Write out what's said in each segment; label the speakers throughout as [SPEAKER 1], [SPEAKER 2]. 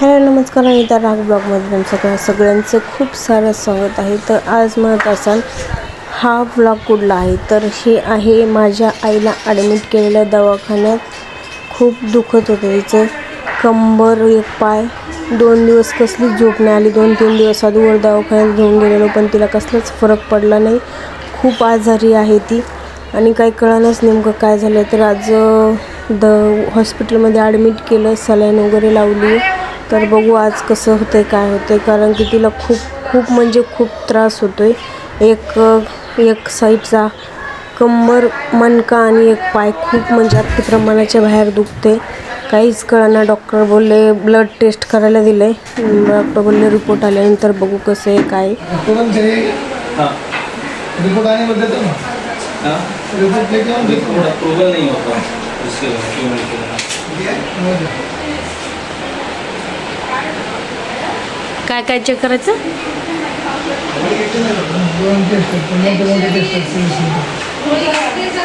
[SPEAKER 1] Hello नमस्कार अनिता राग ब्लॉगमध्ये तुमचं सगळ्या सगळ्यांचं खूप सारं स्वागत आहे. तर आज म्हणत असाल हा ब्लॉग कुठला आहे? तर हे आहे माझ्या आईला ॲडमिट केलेल्या दवाखान्यात. खूप दुखत होतं तिचं. कंबर एक पाय दोन दिवस कसलीच झोप नाही आली. दोन तीन दिवस अगोदर दवाखान्यात घेऊन गेलेलो पण तिला कसलाच फरक पडला नाही. खूप आजारी आहे ती. आणि काही कळालंच नेमकं काय झालं तर आज द हॉस्पिटलमध्ये ॲडमिट केलं सलाईन वगैरे लावली तर बघू आज कसं होतं आहे काय होतं आहे कारण की तिला खूप खूप म्हणजे खूप त्रास होतो आहे एक एक साईडचा कंबर मणका आणि एक पाय खूप म्हणजे अति प्रमाणाच्या बाहेर दुखते काहीच कळना डॉक्टर बोलले ब्लड टेस्ट करायला दिले डॉक्टर बोलले रिपोर्ट आल्यानंतर बघू कसं आहे काय
[SPEAKER 2] हाँ.
[SPEAKER 3] रिपोर्ट आने को देते ना रिपोर्ट लेके आओ देखो
[SPEAKER 2] रिपोर्ट अप्रूवल नहीं होता. उसके बाद काय काय
[SPEAKER 1] चेक करायचं?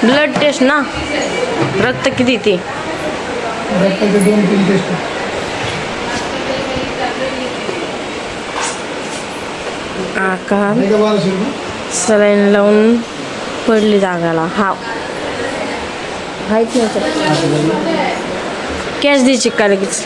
[SPEAKER 1] ब्लड टेस्ट ना? रक्त किती ते? आकार. सलाईन लावून पडली जागाला. हा. माहीत नाही? कॅश द्यायची का लगेच?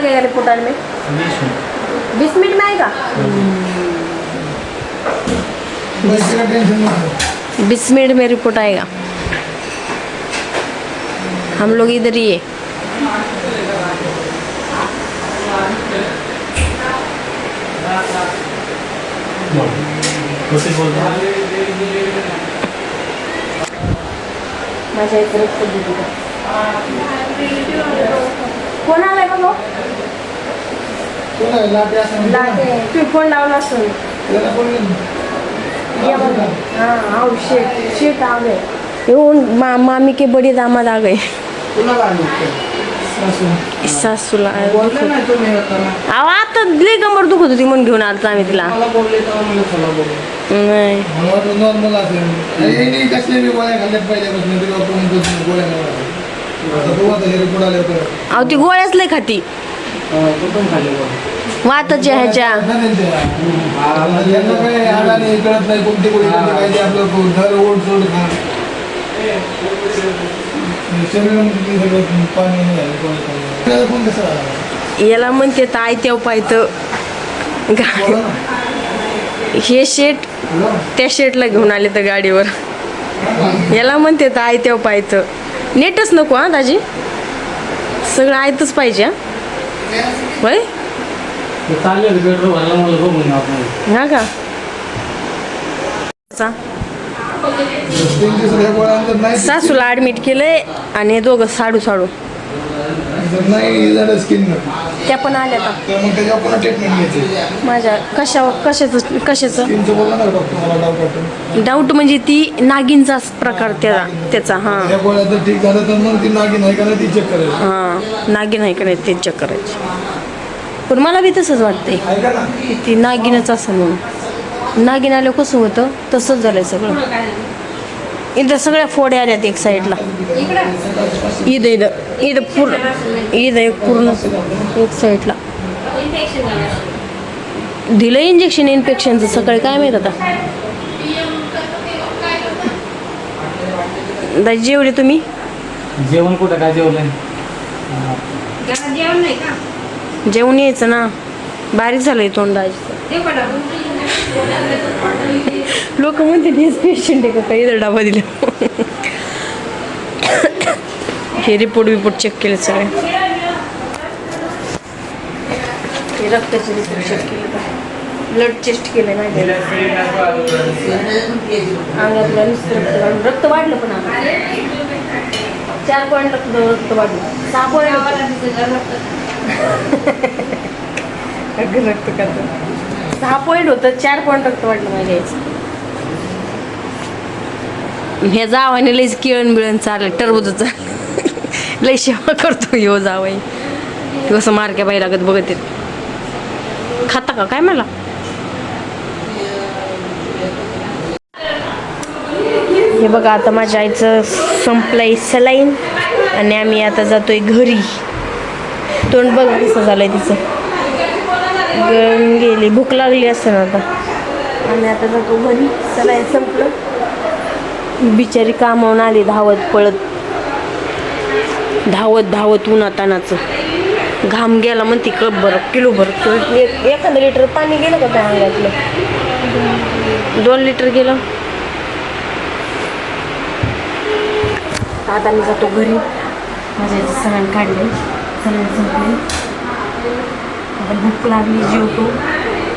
[SPEAKER 1] लगेगा रिपोर्ट आने में? बीस मिनट में आएगा? बीस मिनट में रिपोर्ट आएगा। हम लोग इधर ही है। माझ्या इकडे कोण आलाय बघ
[SPEAKER 3] कोण आहे लाटे असं.
[SPEAKER 1] तुम्ही फोन लावला असून
[SPEAKER 3] त्याला कोण.
[SPEAKER 1] हाँ शेट शेट येऊन मा मामी के बड़ी दामाद आ गए
[SPEAKER 3] कुणाला? सासू.
[SPEAKER 1] सासूला
[SPEAKER 3] बोलले नाही तुम्ही येताना.
[SPEAKER 1] अहो आता लई कंबर दुखत होती म्हणून घेऊन आलतो आम्ही तिला
[SPEAKER 3] मला बोलले तेव्हा मला चला बोलले.
[SPEAKER 1] नाही
[SPEAKER 3] नॉर्मल असेल हे कसले गोळ्या पहिल्यापासून गोळ्या.
[SPEAKER 1] अहो ती गोळ्याच लई खाती.
[SPEAKER 3] गोळ्या
[SPEAKER 1] वाताच्या ह्याच्या? याला म्हणते ताय तेव
[SPEAKER 3] ना.
[SPEAKER 1] हे शेट. त्या शेटला घेऊन आले तर गाडीवर. याला म्हणते तर आय तेव पायत नेटच नको हा दाजी. सगळं आयतच पाहिजे हा. होय?
[SPEAKER 2] आपण.
[SPEAKER 1] हा का? सासूला ॲडमिट केलंय आणि दोघं साडू साडू.
[SPEAKER 3] नाही.
[SPEAKER 1] त्या पण आल्या का
[SPEAKER 3] तर मग त्याच्यावर पुन्हा ट्रीटमेंट घ्यायची.
[SPEAKER 1] माझ्या कशावर कशाचं कशाचं?
[SPEAKER 3] डॉक्टर मला डाऊट
[SPEAKER 1] म्हणजे ती नागिनचाच प्रकार त्या त्याचा हां.
[SPEAKER 3] या गोळ्या जर ठीक झालं तर मग ती नागिन आहे का नाही ती चेक
[SPEAKER 1] हां नागिन आहे का नाही ते चेक करायची. पण मला बी तसंच वाटतंय.
[SPEAKER 3] ऐका ना?
[SPEAKER 1] ती नागिनच असं म्हणून. नागिन आलं कसं होतं? तसंच झालंय सगळं. इथं सगळ्या फोड्या आल्यात एक साईडला. ईद ईद ईद पूर्ण ईद एक पूर्ण एक साईडला. दिलं इंजेक्शन इन्फेक्शनचं सकाळी काय माहीत आता? दाजी जेवले तुम्ही?
[SPEAKER 2] जेवण कुठं? काय जेवलं
[SPEAKER 1] जेवून यायचं ना. बारीक झालंय तोंडाचं लोक म्हणते पेशंट आहे का? काही इथं डबा दिला. हे रिपोर्ट बिपोर्ट चेक केले सगळे. हे रक्ताचे रिपोर्ट चेक केले ब्लड टेस्ट केलं माहिती अंगातलं नुसतं रक्त वाढलं. पण चार पॉईंट रक्त रक्त वाढलं. सहा पॉईंट रक्त. सहा पॉईंट होतं चार पॉईंट रक्त वाटलं माझ्या यायचं ह्या जावाने लईच किळण बिळण चाललं टरबूजचं. लई सेवा करतो ह्यो जावाई. कसं मारक्या बाई लागत बघत येत खाता का काय मला? हे बघा आता माझ्या आईचं संपलंय सलाईन. आणि आम्ही आता जातोय घरी. तोंड बघ कसं झालंय तिचं. गळून गेली. भूक लागली असं ना आता. आम्ही आता जातो घरी. सलाईन संपलं. बिचारी कामावून आली धावत पळत. धावत धावत उन्हातानाचं. घाम गेला म्हणते कप बरं किलो बरं एखादं लिटर पाणी गेलं का त्या अंगातलं? दोन लिटर गेलं. आता मी जातो घरी. माझ्या सगळ्यांनी काढले सगळ्यांनी संपले आता भूक लागली जेवतो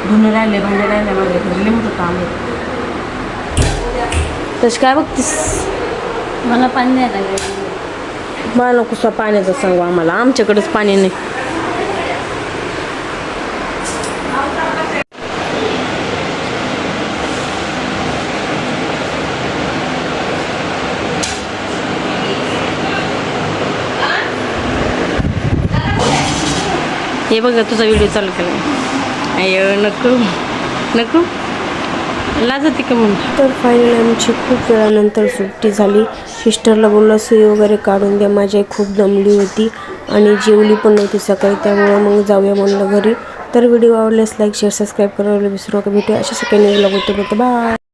[SPEAKER 1] धुणं राहिले भांडे राहिले माझ्या घरी मोठं काम आहे. तशी काय बघतीस?
[SPEAKER 4] मला पाणी नाही लागलं.
[SPEAKER 1] मला नको पाण्याचं सांगू आम्हाला. आमच्याकडेच पाणी नाही. हे बघा तुझा व्हिडिओ चालू केला अय नको नको. लाजते का म्हणून तर फायनली आमची खूप वेळानंतर सुट्टी झाली. सिस्टरला बोललं सुई वगैरे काढून द्या माझी आई खूप दमली होती आणि जेवली पण नव्हती सकाळी त्यामुळे मग जाऊया म्हणलं घरी. तर व्हिडिओ आवडल्यास लाईक शेअर सबस्क्राईब करायला विसरू नका. भेटूया अशा सगळ्यांनी ब्लॉग बोलतो बाय.